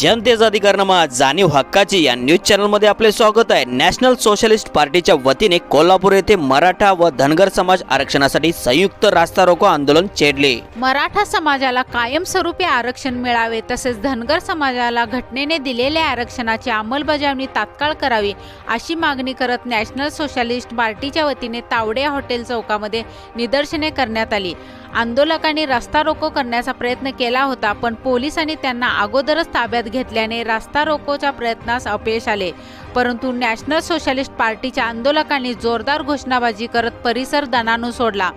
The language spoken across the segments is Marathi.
जनतेचा अधिकारनामा जाणीव हक्काची या न्यूज चॅनलमध्ये आपले स्वागत आहे. नॅशनल सोशलिस्ट पार्टीच्या वतीने कोल्हापूर येथे मराठा व धनगर समाज आरक्षणासाठी संयुक्त रास्ता रोको आंदोलन छेडले मराठा समाजाला कायमस्वरूपी आरक्षण मिळावे तसेच धनगर समाजाला घटनेने दिलेल्या आरक्षणाची अंमलबजावणी तात्काळ करावी अशी मागणी करत नॅशनल सोशलिस्ट पार्टीच्या वतीने तावडे हॉटेल चौकामध्ये निदर्शने करण्यात आली. आंदोलकांनी रस्ता रोको करण्याचा प्रयत्न केला होता पण पोलिसांनी त्यांना अगोदरच ताब्यात घेतल्याने रस्ता रोकोच्या प्रयत्नास अपयश आले. परंतु नॅशनल सोशलिस्ट पार्टीच्या आंदोलकांनी जोरदार घोषणाबाजी करत परिसर दणानू सोडला.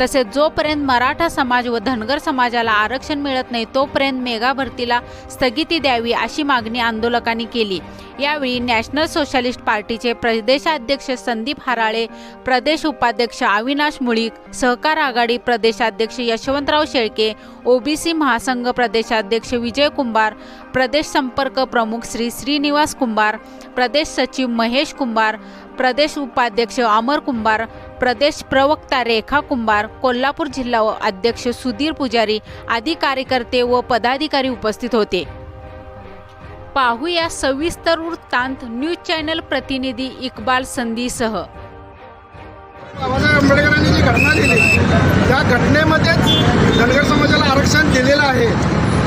तसेच जोपर्यंत मराठा समाज व धनगर समाजाला आरक्षण मिळत नाही तोपर्यंत मेगा भरतीला स्थगिती द्यावी अशी मागणी आंदोलकांनी केली. यावेळी नॅशनल सोशलिस्ट पार्टीचे प्रदेशाध्यक्ष संदीप हराळे प्रदेश उपाध्यक्ष अविनाश मुळीक सहकार आघाडी प्रदेशाध्यक्ष यशवंतराव शेळके ओबीसी महासंघ प्रदेशाध्यक्ष विजय कुंभार प्रदेश संपर्क प्रमुख श्री श्रीनिवास कुंभार प्रदेश सचिव महेश कुंभार प्रदेश उपाध्यक्ष अमर कुंभार प्रदेश प्रवक्ता रेखा कुंभार कोल्हापूर जिल्हा अध्यक्ष सुधीर पुजारी आदी कार्यकर्ते व पदाधिकारी उपस्थित होते. पाहूया सविस्तर वृत्तांत न्यूज चॅनल प्रतिनिधी इक्बाल संधीसह. बाबासाहेब आंबेडकरांनी जी घटना दिली त्या घटनेमध्येच धनगर समाजाला आरक्षण दिलेलं आहे.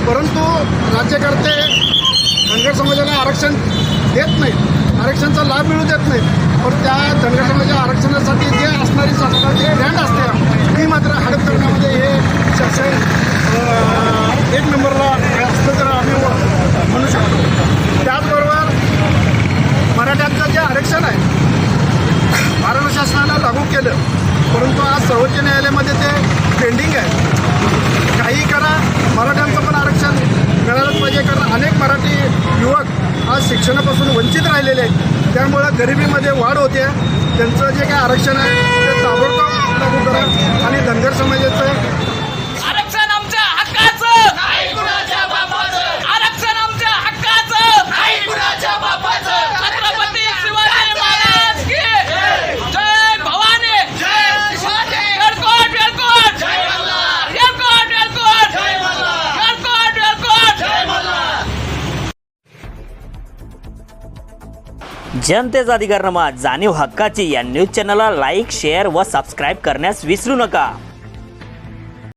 परंतु राज्यकर्ते धनगर समाजाला आरक्षण देत नाहीत. आरक्षणचा लाभ मिळू देत नाहीत. पण त्या धनगर समाजाच्या आरक्षणासाठी सर्वोच्च ते पेंडिंग आहे. काही करा मराठ्यांचं पण आरक्षण मिळालंच पाहिजे कारण अनेक मराठी युवक आज शिक्षणापासून वंचित राहिलेले आहेत. त्यामुळं गरिबीमध्ये वाढ होते. त्यांचं जे काही आरक्षण आहे ते ताबडतोब लागू करा. आणि धनगर समाजाचं जनतेचा अधिकारनामा जाणीव हक्काची या न्यूज चॅनलला लाईक शेअर व सबस्क्राईब करण्यास विसरू नका.